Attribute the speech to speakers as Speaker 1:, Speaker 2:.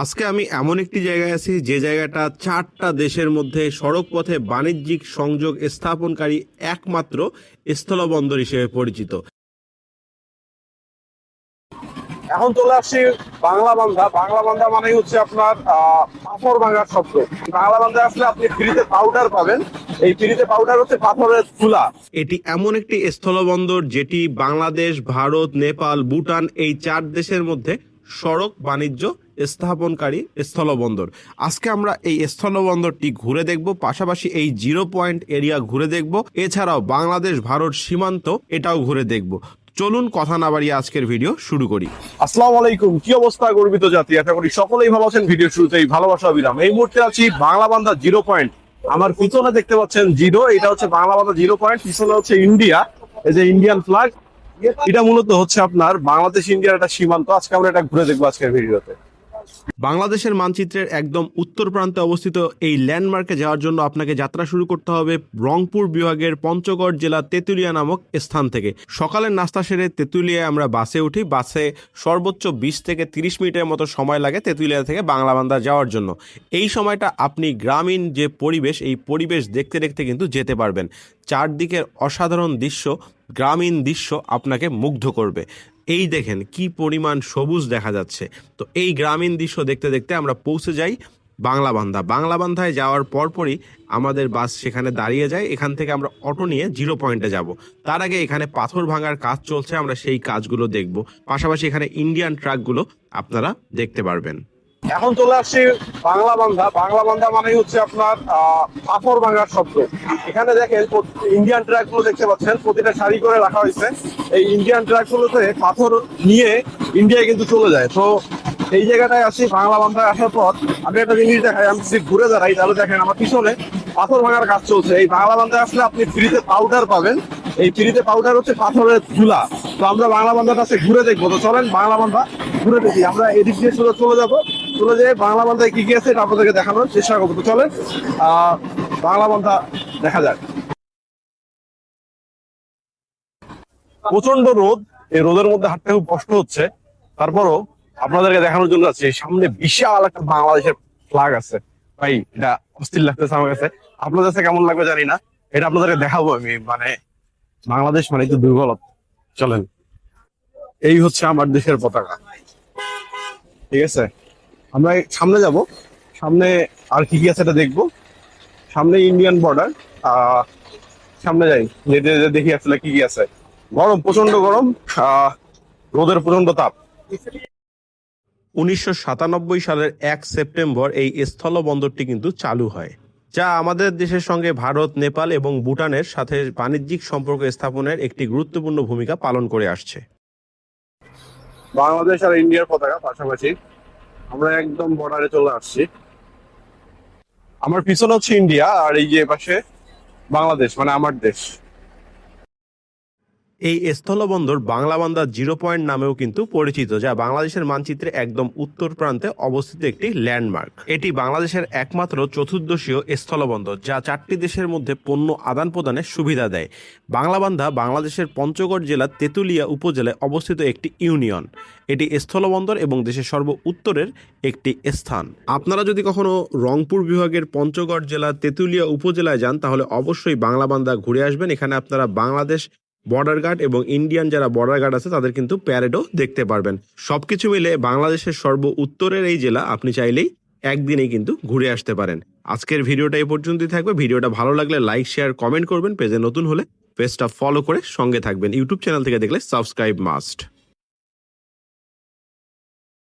Speaker 1: আজকে আমি এমন একটি জায়গায় আছি যে জায়গাটা চারটা দেশের মধ্যে সড়ক পথে বাণিজ্যিক সংযোগ স্থাপনকারী একমাত্র স্থলবন্দর হিসেবে পরিচিত।
Speaker 2: এখন চলে আসছি বাংলা বান্ধা। বাংলা বান্ধা মানে হচ্ছে আপনার আহ, পাথর ভাঙার শব্দ। বাংলা বান্ধা আসলে আপনি ফ্রিতে পাউডার পাবেন। এই ফ্রিতে পাউডার হচ্ছে পাথরের ফুলা
Speaker 1: এটি এমন একটি স্থলবন্দর যেটি বাংলাদেশ ভারত নেপাল ভুটান এই চার দেশের মধ্যে সড়ক বাণিজ্য স্থাপনকারী স্থলবন্দর। আজকে আমরা এই স্থলবন্দরটি ঘুরে দেখব, পাশাপাশি এই জিরো পয়েন্ট এরিয়া ঘুরে দেখব। এছাড়াও বাংলাদেশ, ভারত সীমান্ত এটাও ঘুরে দেখব। চলুন কথা না বাড়িয়ে আজকের ভিডিও শুরু করি।
Speaker 2: আসসালামু আলাইকুম, কি অবস্থা গর্বিত জাতি? আশা করি সকলেই ভালো আছেন। ভিডিও শুরুতেই ভালোবাসা, অবিরাম। এই মুহূর্তে আছি বাংলা বান্ধা জিরো পয়েন্ট। আমার পিছনে দেখতে পাচ্ছেন জিরো, এটা হচ্ছে বাংলা বান্ধা জিরো পয়েন্ট, পিছনে হচ্ছে ইন্ডিয়া। এই যে ইন্ডিয়ান ফ্ল্যাগ, এটা মূলত হচ্ছে আপনার বাংলাদেশ, ইন্ডিয়ার একটা সীমান্ত। আজকে আমরা এটা ঘুরে দেখব আজকের ভিডিওতে।
Speaker 1: বাংলাদেশের মানচিত্রের একদম উত্তর প্রান্তে অবস্থিত এই ল্যান্ডমার্কে যাওয়ার জন্য আপনাকে যাত্রা শুরু করতে হবে রংপুর বিভাগের পঞ্চগড় জেলা তেঁতুলিয়া নামক স্থান থেকে। সকালের নাস্তা সেরে তেঁতুলিয়ায় আমরা বাসে উঠি। বাসে সর্বোচ্চ বিশ থেকে তিরিশ মিনিটের মতো সময় লাগে তেঁতুলিয়া থেকে বাংলাবান্ধা যাওয়ার জন্য। এই সময়টা আপনি গ্রামীণ যে পরিবেশ, এই পরিবেশ দেখতে দেখতে কিন্তু যেতে পারবেন। চারদিকের অসাধারণ দৃশ্য, গ্রামীণ দৃশ্য আপনাকে মুগ্ধ করবে। এই দেখেন কি পরিমাণ সবুজ দেখা যাচ্ছে। তো এই গ্রামীণ দৃশ্য দেখতে দেখতে আমরা পৌঁছে যাই বাংলাবান্ধা। বাংলাবান্ধায় যাওয়ার পরপরই আমাদের বাস সেখানে দাঁড়িয়ে যায়। এখান থেকে আমরা অটো নিয়ে জিরো পয়েন্টে যাব। তার আগে এখানে পাথর ভাঙার কাজ চলছে, আমরা সেই কাজগুলো দেখব। পাশাপাশি এখানে ইন্ডিয়ান ট্রাকগুলো আপনারা দেখতে পারবেন।
Speaker 2: এখন চলে আসছি বাংলা বান্ধা। বাংলা বান্ধা মানে হচ্ছে আপনার পাথর ভাঙার শব্দ। এখানে দেখেন ইন্ডিয়ান ট্রাকগুলো দেখতে পাচ্ছেন, প্রতিটা সারি করে রাখা হয়েছে। এই ইন্ডিয়ান ট্রাক গুলোতে পাথর নিয়ে ইন্ডিয়ায় কিন্তু চলে যায়। তো এই জায়গাটায় আসি, বাংলা বান্ধায় আসার পর আমি একটা জিনিস দেখাই, আমি যদি ঘুরে দাঁড়াই, তাহলে দেখেন আমার পিছনে পাথর ভাঙার কাজ চলছে। এই বাংলা বান্ধায় আসলে আপনি ফ্রিতে পাউডার পাবেন। এই ফ্রিতে পাউডার হচ্ছে পাথরের চুলা তো আমরা বাংলা বান্ধার কাছে ঘুরে দেখব। তো চলেন বাংলা বান্ধা ঘুরে দেখি। আমরা এদিক দিয়ে চলে যাব। চলে যেয়ে বাংলা বান্ধায় কি কি আছে এটা আপনাদেরকে দেখানোর চেষ্টা করব। তো চলেন বাংলা বান্ধা দেখা যাক। প্রচণ্ড রোদ, এই রোদের মধ্যে হাঁটতে খুব কষ্ট হচ্ছে। তারপরও আপনাদেরকে দেখানোর জন্য আছে, সামনে বিশাল একটা বাংলাদেশের ফ্লাগ আছে। ভাই, এটা অস্থির লাগতেছে আমার কাছে। আপনাদের কাছে কেমন লাগবে জানি না, এটা আপনাদেরকে দেখাবো আমি মানে বাংলাদেশ মানে একটু দুর্বলতা। চলেন, এই হচ্ছে আমার দেশের পতাকা। ঠিক আছে? আমরা সামনে যাব। সামনে আর কি কি আছে এটা দেখব। সামনে ইন্ডিয়ান বর্ডার। আহ সামনে যাই। যেতে যেতে দেখি আসলে কি কি আছে। গরম প্রচণ্ড গরম। রোদের প্রচণ্ড তাপ।
Speaker 1: উনিশশো সাতানব্বই সালের এক সেপ্টেম্বর এই স্থলবন্দরটি কিন্তু চালু হয় যা আমাদের দেশের সঙ্গে ভারত নেপাল এবং ভুটানের সাথে বাণিজ্যিক সম্পর্ক স্থাপনের একটি গুরুত্বপূর্ণ ভূমিকা পালন করে আসছে।
Speaker 2: বাংলাদেশ আর ইন্ডিয়ার পতাকা পাশাপাশি। আমরা একদম বর্ডারে চলে আসছি। আমার পিছনে হচ্ছে ইন্ডিয়া আর এই যে পাশে বাংলাদেশ মানে আমার দেশ।
Speaker 1: এই স্থলবন্দর বাংলাবান্ধা জিরো পয়েন্ট নামেও কিন্তু পরিচিত, যা বাংলাদেশের মানচিত্রে একদম উত্তর প্রান্তে অবস্থিত একটি ল্যান্ডমার্ক। এটি বাংলাদেশের একমাত্র চতুর্দশীয় স্থলবন্দর, যা চারটি দেশের মধ্যে পণ্য আদান প্রদানের সুবিধা দেয়। বাংলাবান্ধা বাংলাদেশের পঞ্চগড় জেলার তেঁতুলিয়া উপজেলায় অবস্থিত একটি ইউনিয়ন। এটি স্থলবন্দর এবং দেশের সর্ব উত্তরের একটি স্থান। আপনারা যদি কখনো রংপুর বিভাগের পঞ্চগড় জেলার তেঁতুলিয়া উপজেলায় যান, তাহলে অবশ্যই বাংলাবান্ধা ঘুরে আসবেন। এখানে আপনারা বাংলাদেশ বর্ডার গার্ড এবং ইন্ডিয়ান যারা বর্ডার গার্ড আছে, তাদের কিন্তু প্যারেডও দেখতে পারবেন। সবকিছু মিলে বাংলাদেশের সর্ব উত্তরের এই জেলা, আপনি চাইলেই একদিনেই কিন্তু ঘুরে আসতে পারেন। আজকের ভিডিওটা এই পর্যন্তই থাকবে। ভিডিওটা ভালো লাগলে লাইক শেয়ার কমেন্ট করবেন। পেজে নতুন হলে পেজটা ফলো করে সঙ্গে থাকবেন। ইউটিউব চ্যানেল থেকে দেখলে সাবস্ক্রাইব মাস্ট